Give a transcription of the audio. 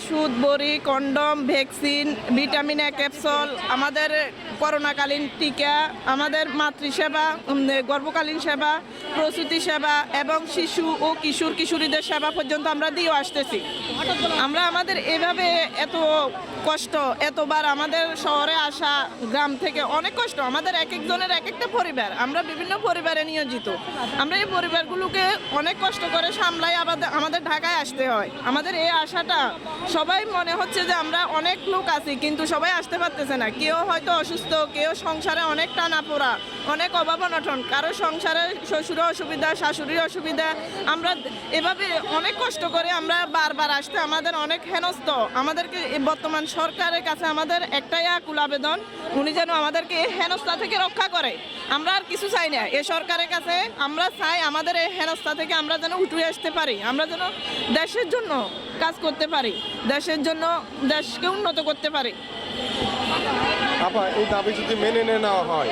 ওষুধ, বড়ি, condom, vaccine, vitamin A capsule, আমাদের করোনাকালীন টিকা, আমাদের মাতৃসেবা গর্ভকালীন সেবা, প্রসূতি সেবা এবং শিশু ও কিশোর, কিশোরীদের সেবা পর্যন্ত আমরা দিয়েও আসতেছি। আমরা আমাদের এভাবে এত কষ্ট, এতবার আমাদের শহরে আসা গ্রাম থেকে অনেক কষ্ট। আমাদের এক একজনের এক একটা পরিবার, আমরা বিভিন্ন পরিবারে নিয়োজিত। আমরা এই পরিবারগুলোকে অনেক কষ্ট করে সামলাই আমাদের আমাদের ঢাকায় আসতে হয়। আমাদের এই আশাটা সবাই মনে হচ্ছে যে আমরা অনেক লোক আছি, কিন্তু সবাই আসতে পারতেছে না। কেউ হয়তো অসুস্থ, কেউ সংসারে অনেক টানা পোড়া অনেক অভাব অনটন। কারও সংসারে শ্বশুরের অসুবিধা, শাশুড়ির অসুবিধা, আমরা এভাবে অনেক কষ্ট করে আমরা বারবার আসতে, আমাদের অনেক হেনস্ত আমাদেরকে বর্তমান সরকারের কাছে আমাদের একটাই আকুল আবেদন উনি যেন আমাদেরকে হেনস্থা থেকে রক্ষা করে। আমরা আর কিছু চাই না। এ সরকারের কাছে আমরা চাই আমাদের এই হেনস্থা থেকে আমরা যেন উঠে আসতে পারি। আমরা যেন দেশের জন্য কাজ করতে পারি। দেশের জন্য দেশকে উন্নত করতে পারি। আপা, এই দাবি যদি মেনে নেওয়া হয়?